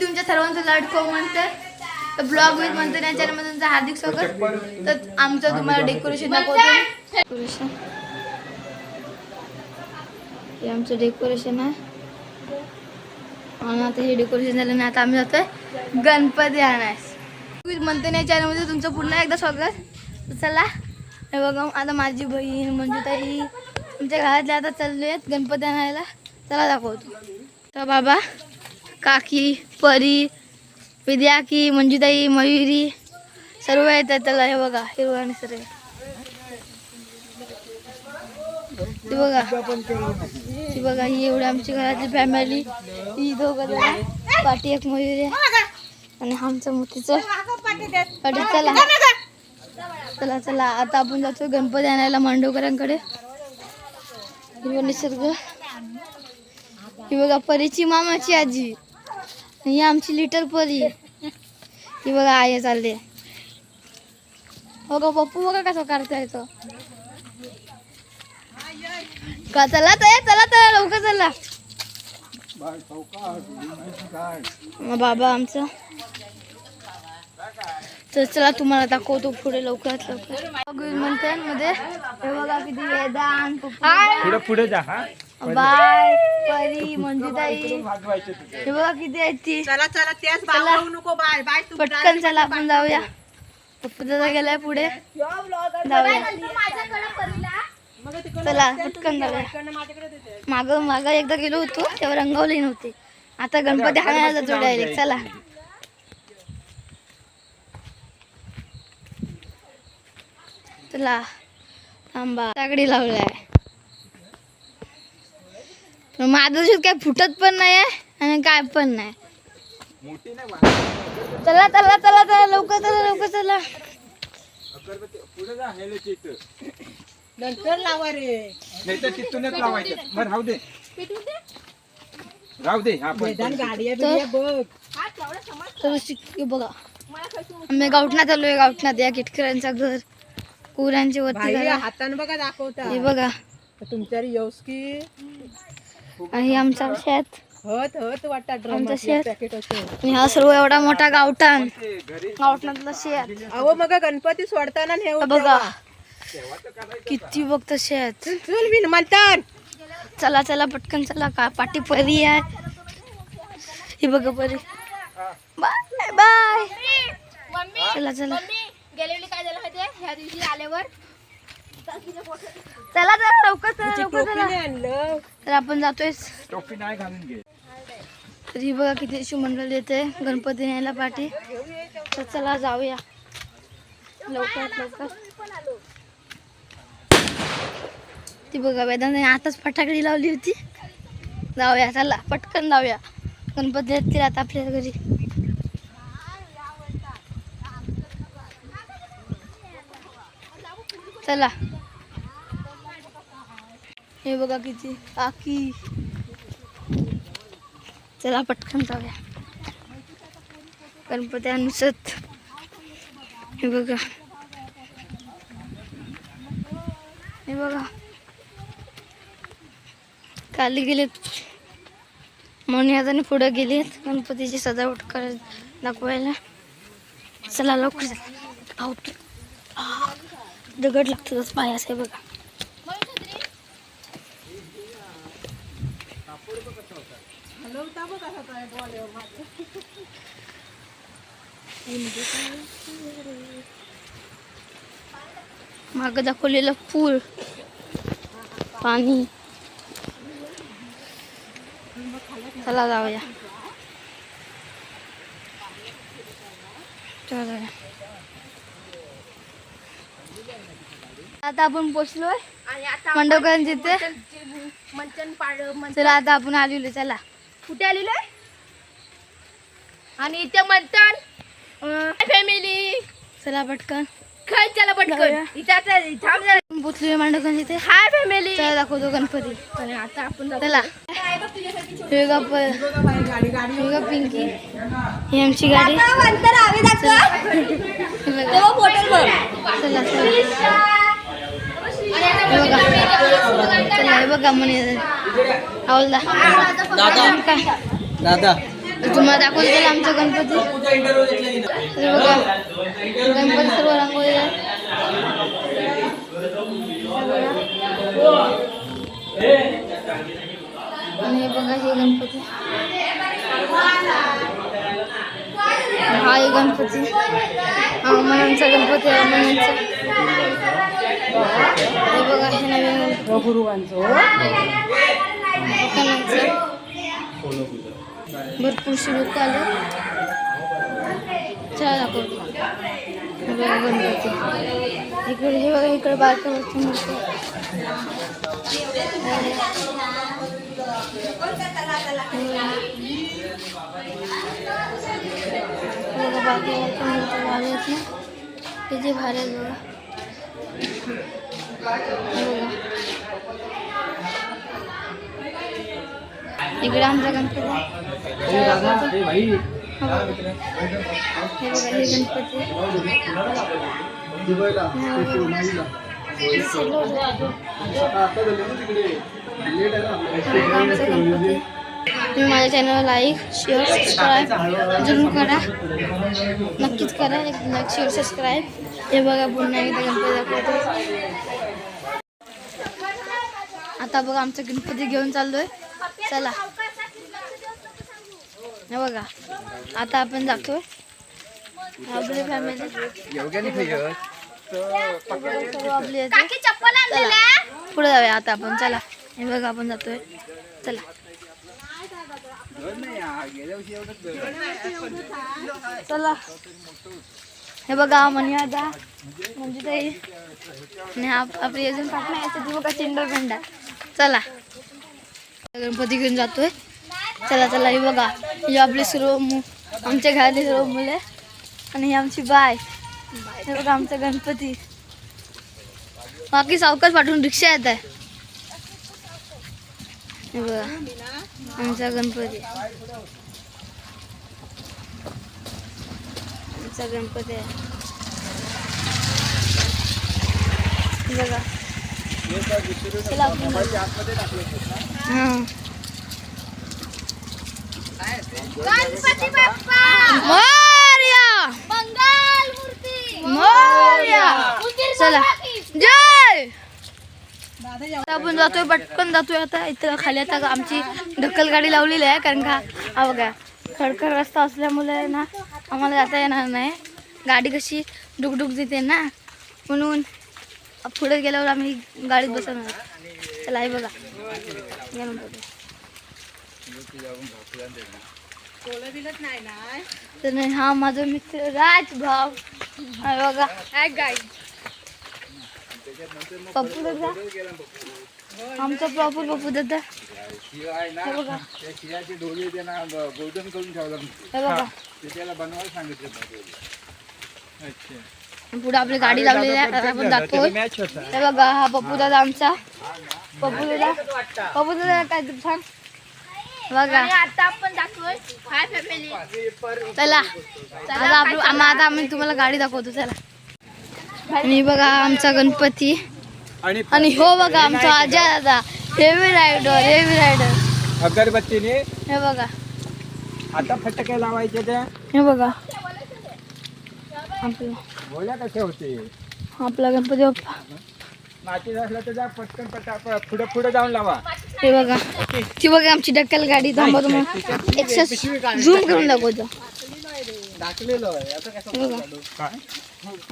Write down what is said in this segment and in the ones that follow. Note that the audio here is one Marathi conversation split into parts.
तुमच्या सर्वांचं लाडको म्हणते तर ब्लॉग विथ म्हणते या चॅनलमध्ये तुमचं हार्दिक स्वागत. तर आमचं तुम्हाला डेकोरेशन दाखवतो. डेकोरेशन हे आमचं डेकोरेशन आहे. आणि आता हे डेकोरेशन झालं ना आता आम्ही जातोय गणपती आणायस. विथ म्हणते या चॅनलमध्ये तुमचं पुन्हा एकदा स्वागत. चला. हे बघा आता माझी बहीण मंजुताई आमच्या घरातले आता चालले आहेत गणपती आणायला. चला दाखवतो. तर बाबा काकी परी विद्याकी मंजुताई मयुरी सर्व येतात त्याला हे बघा हिरवा आणि सर्व. ते बघा. ती बघा ही एवढी आमची घरातली फॅमिली ही दोघं जण पाठी एक मयुरी आहे. आणि आमचं मोठीचं पाठी. चला. चला चला. आता आपण जातो गणपती आणायला मांडवकरांकडे. हिरवा निसर्ग. ही बघा परीची मामाची आजी. ही आमची लिटर परी. ही बघा आई चालले. हो का पप्पू बघा कसं करता येतो का चला तर चला तर लवकर चला. बाबा आमचं. तर चला तुम्हाला दाखवतो पुढे लवकरात लवकर. म्हणते मध्ये हे बघा किती वेदांत पप्पू. पुढे पुढे जा हा. बाय परी मंजुताई तुझे. हे बघा किती आहेत ती. चला चला तेच चला. बाबा नको बाय. बाय तू पटकन चला आपण जाऊया. पप्पू दादा गेलाय पुढे. जाऊया. चला पटकन जाऊया. माग माग एकदा गेलो होतो तेव्हा रंगवले नव्हते. आता गणपती हाणायला जातो डायरेक्ट चला. चला. थांबा. तागडी लावलाय. माझं दिवशी काय फुटत पण नाही आहे आणि काय पण नाही. मोठी नाही वाजवायची. चला चला चला चला लवकर चला लवकर चला. अगरबत्ती पुढे जा हेलेच्या इथं नंतर लावा रे. नाही तर तिथूनच लावायचं. बरं राहू दे. राहू दे हा पण मैदान गाडी तर- आहे बघ. तर शिक- बघा. आम्ही गावठणात आलोय गावठणात या किटकऱ्यांचं घर. कुऱ्यांची वरती. हातानं बघा दाखवता. हे बघा. तुमच्या येऊस की आणि आमचा शेत. हत हत वाटता ड्रम आमचं शेत. पॅकेट असं. आणि हा सर्व एवढा मोठा गावठाण गावठणातलं शेत. अहो मग गणपती सोडताना हा बघा. किती बघत शेत. चल चल विन म्हणतात चला चला पटकन चला का पाठी परी आहे. ही बघा परी. Bye bye. चला चला. गेलेली काय झालं ह्या दिवशी आल्यावर चला चला लवकर चला लवकर चला तर आपण जातोय. टोपी नाही घालून घे. तर ही बघा किती अशी मंडळी येते. गणपती न्यायला पाठी. तर चला जाऊया. लवकरात लवकर. ती बघा वेदांताने आताच फटाकडी लावली होती. जाऊया चला पटकन जाऊया. गणपती येतील आता आपल्या घरी. चला. हे बघा किती काकी चला पटकन जाऊया. गणपती अनुसत हे बघा. हे बघा. खाली गेलेत. म्हणून याच्याने पुढे गेलेत. गणपतीची सजावट करत दाखवायला. चला लवकर चला. धावतो दगड लागतो तसं पायास आहे बघा. मागं दाखवलेलं पूल. पाणी. चला जाऊया. चला आता आपण पोचलोय. मंडवकरांच्या तिथे मंचन पाड चला आता आपण आलेलो चला. कुठे आलेलो आणि इथे म्हणतात फॅमिली चला पटकन. काय चला पटकन. इथे आता थांब जरा पोचलोय मांडवकरांच्या तिथे हाय फॅमिली चला दाखवतो गणपती. आणि आता आपण. चला. हे बघा प- गाडी गाडी हे बघा पिंकी. ही आमची गाडी. चला चला. बघा चला बघा म्हणे दादा तुम्हाला आमचा गणपती. बघा गणपती सर्व रांगोळी आणि बघा हे गणपती. हा गणपती हा गणपती आहे बघा हे नवीन गुरुवांचं भरपूरशी लोक आले चला दाखवतो गणपती इकडे हे बघा इकडे बारकावरची मूर्ती बाकी मूर्ती भारी आहेत ना किती भारी आहेत बघा इकडे आमचा गणपती. हा. हे हे गणपती. तुम्ही माझ्या चॅनलला लाईक शेअर सबस्क्राईब जरूर करा. नक्कीच करा. एक लाईक शेअर सबस्क्राईब हे बघा पुन्हा एकदा गणपती दाखवतो. आता बघा आमचा गणपती घेऊन चाललोय. चला. हे बघा. आता आपण जातोय. आपली फॅमिली पुढे जाऊया आता आपण. चला. हे बघा आपण जातोय. चला. चला. हे बघा मनी आता म्हणजे ताई आणि आप- आपली अजून पाटणा यायचं बघा चिंडर पेंडा चला. गणपती घेऊन जातोय. चला चला हे बघा. हे आपली सर्व मु आमच्या घरातली सर्व मुले आणि ही आमची बाय. हे बघा आमचा गणपती. बाकी सावकाश पाठवून रिक्षा येत आहे. बघा आमचा गणपती. आमचा गणपती आहे. बघा. हां. मोरया! मोरया! चला. जय! आता आपण जातोय पटकन जातोय आता. इथं खाली आता आमची ढक्कल गाडी लावलेली आहे कारण का हा बघा खडखड रस्ता असल्यामुळे ना आम्हाला जाता येणार नाही. गाडी कशी डुकडुक देते ना म्हणून पुढे गेल्यावर आम्ही गाडीत बसवणार. चला आहे बघा. नाही तर नाही, हा माझा मित्र राज भाव हा बघा. काय गाई पप्पू दादा? आमचा प्रॉपर पप्पू दादा? हे बघा. गोल्डन करून ठेवला हे बघा. ते त्याला बनवायला सांगितलं अच्छा पुढे आपली गाडी लावलेली आहे आता आपण दाखवू. मॅच होता. हे बघा हा पप्पू दादा आमचा. पप्पू दादा पप्पू दादा काय तू सांग? बघा. आणि आता आपण हाय फॅमिली चला आता आम्ही तुम्हाला गाडी दाखवतो चला. आणि बघा आमचा गणपती. आणि हो बघा आमचा अजय दादा. हेवी रायडर हेवी रायडर अगरबत्तीने. हे बघा. आता फटके लावायचे त्या. हे बघा. आपला. कसे होते? आपला गणपती बाप्पा. माती असला तर जा पटकन पटा पुढे पुढे जाऊन लावा. हे बघा. ती बघा आमची डक्कल गाडी थांबा तुम्हाला. एक्सेस झूम करून दाखवतो. टाकलेलं आहे. आता कसं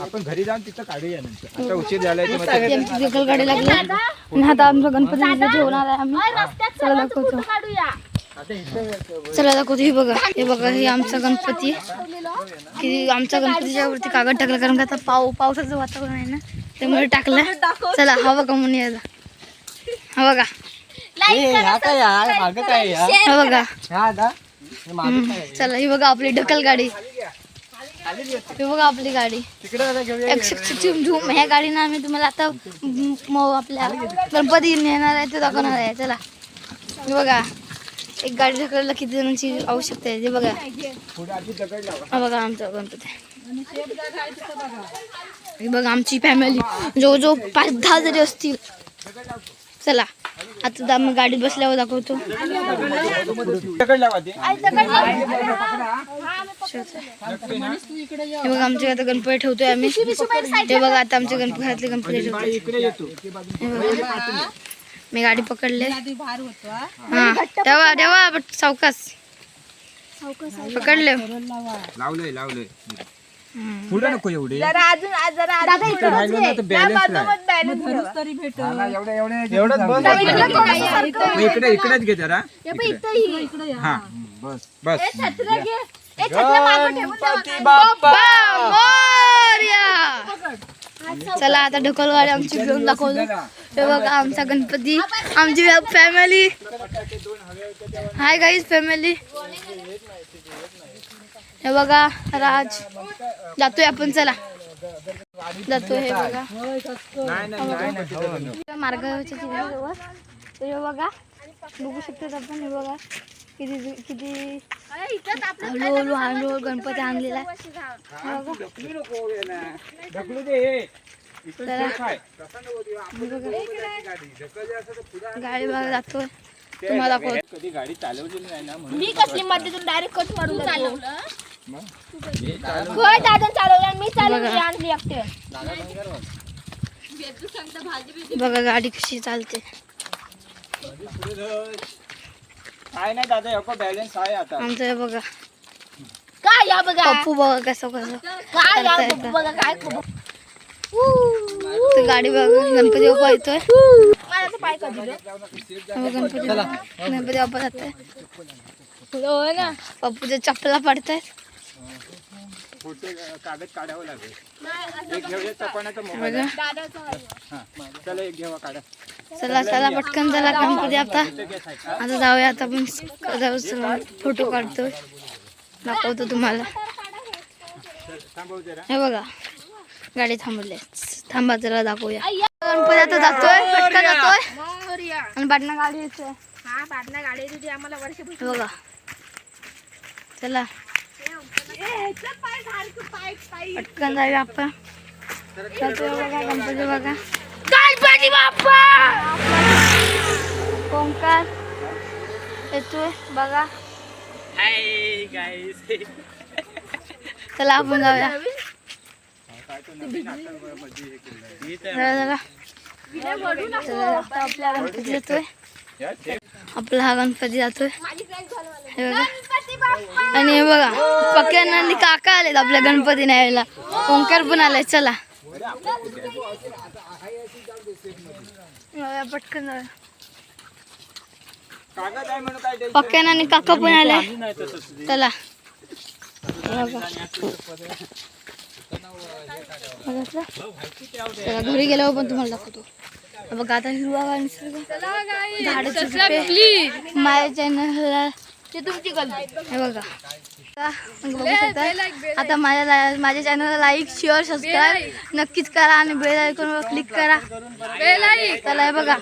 आपण घरी जाऊन तिथं काढूया नंतर. आता उशीर झालाय तर मग ती आमची डक्कल गाडी लागली. आणि आता आमचा गणपती तिथे ठेवणार आहे आम्ही. चला दाखवतो. काढूया. आता इथं चला दाखवतो. हे बघा हे बघा हे आमचा गणपती. की आमचा गणपतीच्या वरती कागद टाकला कारण का आता पाव पावसाचं वातावरण आहे ना त्यामुळे टाकलं. चला हा बघा. म्हणून यायला हा बघा काय मागं काय हा बघा. हा हम्म. चला ही बघा आपली ढकल गाडी. ही बघा आपली गाडी. तिकडे घेऊया एक शिक- शिक- झुम झुम ह्या गाडीनं आम्ही तुम्हाला आता आपल्या गणपती नेणार आहे ते दाखवणार आहे. चला. बघा एक गाडी ढकलायला किती जणांची आवश्यकता आहे. ते बघा. हा बघा आमचा गणपती हे बघा आमची फॅमिली जो जो पाच दहा जरी असतील चला. आता आम्ही गाडीत बसल्यावर दाखवतो. हे बघा आमच्या आता गणपती ठेवतोय आम्ही. ते बघा आता आमच्या गणपती घरातले गणपती ठेवतोय. मी गाडी पकडले. हा. तेव्हा तेव्हा बट पकडले. लावलंय लावलंय. पुढे नको एवढे. अजून जरा राहिलं ना तर बॅलन्स नाही. मग धरूच तरी भेट. एवढंच बस. मग इकडे इकडेच घे जरा. इकडे. हा. बस. बस. बाप्पा. चला आता ढकल गाडी आमची घेऊन दाखवतो. हे बघा आमचा गणपती आमची फॅमिली हाय गाईज फॅमिली हे बघा राज. जातोय आपण चला. जातोय हे बघा. नाही मार्गावरच्या चिन्हाजवळ हे बघा बघू शकतात आपण हे बघा. किती किती हळूहळू हळूहळू गणपती आणलेला आहे. बघा. गाडी बघा जातोय. तुम्हाला दाखवतो कधी गाडी चालवलेली नाही ना म्हणून मी कसली मध्येतून डायरेक्ट कट मारून चालवलं हे चालव. होय दादा चालवलं मी चालवली आणली एकटे. बघा गाडी कशी चालते. काय नाही दादा एको बॅलन्स आहे आता. आमचं हे बघा. काय या बघा. पप्पू बघा कसं कसं काय या. बघा काय तर गाडी बघा गणपती बाप्पा येतोय. हे गणपती बाप्पा गणपती बाप्पा जातोय. हो ना. पप्पूच्या चपला पडतायत कागद काढावं लागेल. एक चला एक घेवा काढा. चला चला पटकन चला गणपती आता आता जाऊया आता आपण जाऊ चला फोटो काढतोय. दाखवतो तुम्हाला. हे बघा. गाडी थांबवली. थांबा चला दाखवूया. गणपती आता जातोय पटकन जातोय. आणि बाटना गाडी येतोय. हा गाडी तुझी आम्हाला वर्ष बघा. चला. पटकन जाऊया आपण. बघा गणपती बघा. गणपती बाप्पा! ओंकार येतोय बघा. चला आपण जाऊया. आपला आपला हा गणपती जातोय. हे बघा. आणि हे बघा पक्याना आणि काका आलेत आपल्या गणपती न्यायला. ओंकार पण आलाय चला. पटकन पक्क्यांना आणि काका पण आलाय. चला. घरी गेल्यावर पण तुम्हाला दाखवतो. बघा आता हिरवा निसर्ग. माझ्या चॅनलला ते तुमची बघा. आता बघू शकता. आता माझ्या माझ्या चॅनलला लाईक शेअर सबस्क्राईब नक्कीच करा आणि बेल आयकॉनवर क्लिक करा. चला बघा.